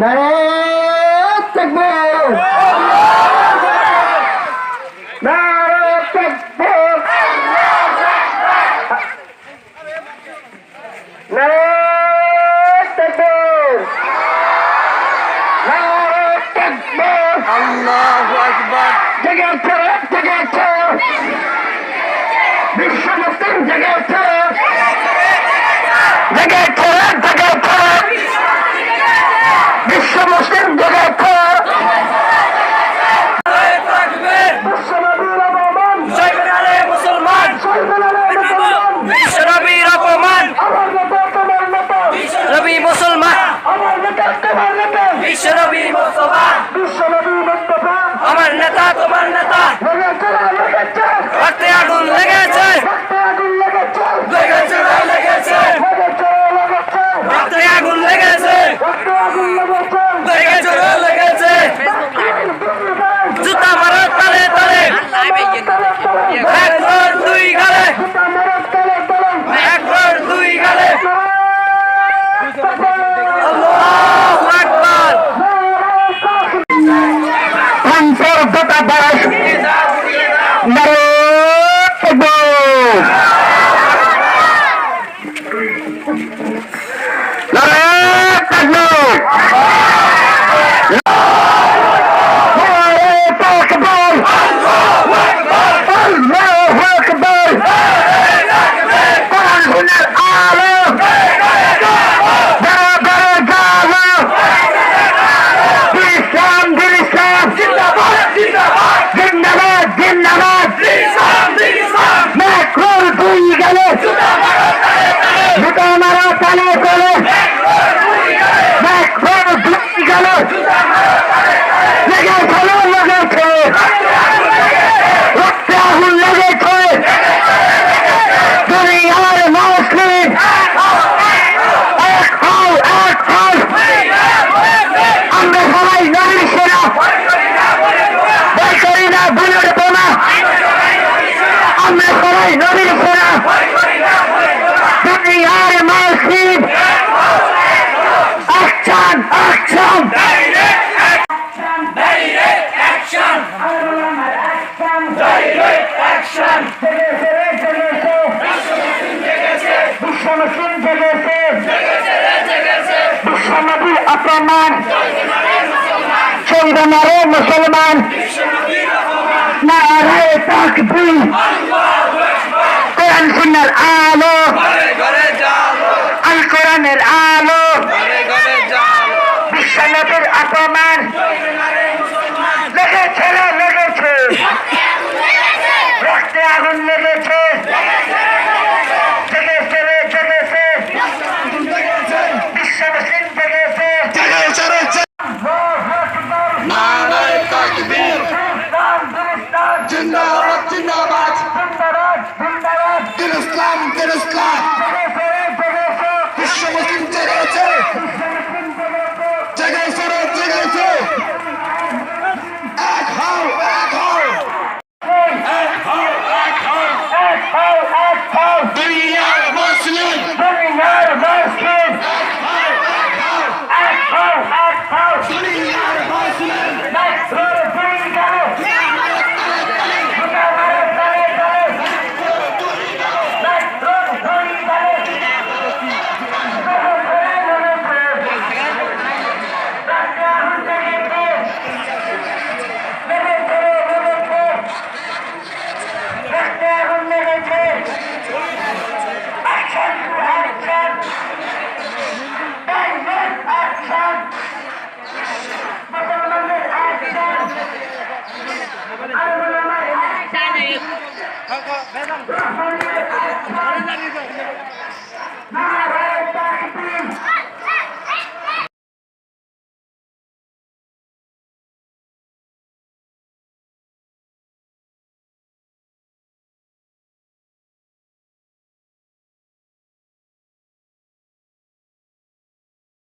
নারায় থাকবে থেকে আসছে থেকে আসছে বিশ্ব মুসলিম থেকে আসছে মুসলমান শহীদ আমারে মুসলমান। নারে তাকবীর। কোরআন আলো আল। কোরআনের আলো। বিশ্বনাথের অপমান। Hey, না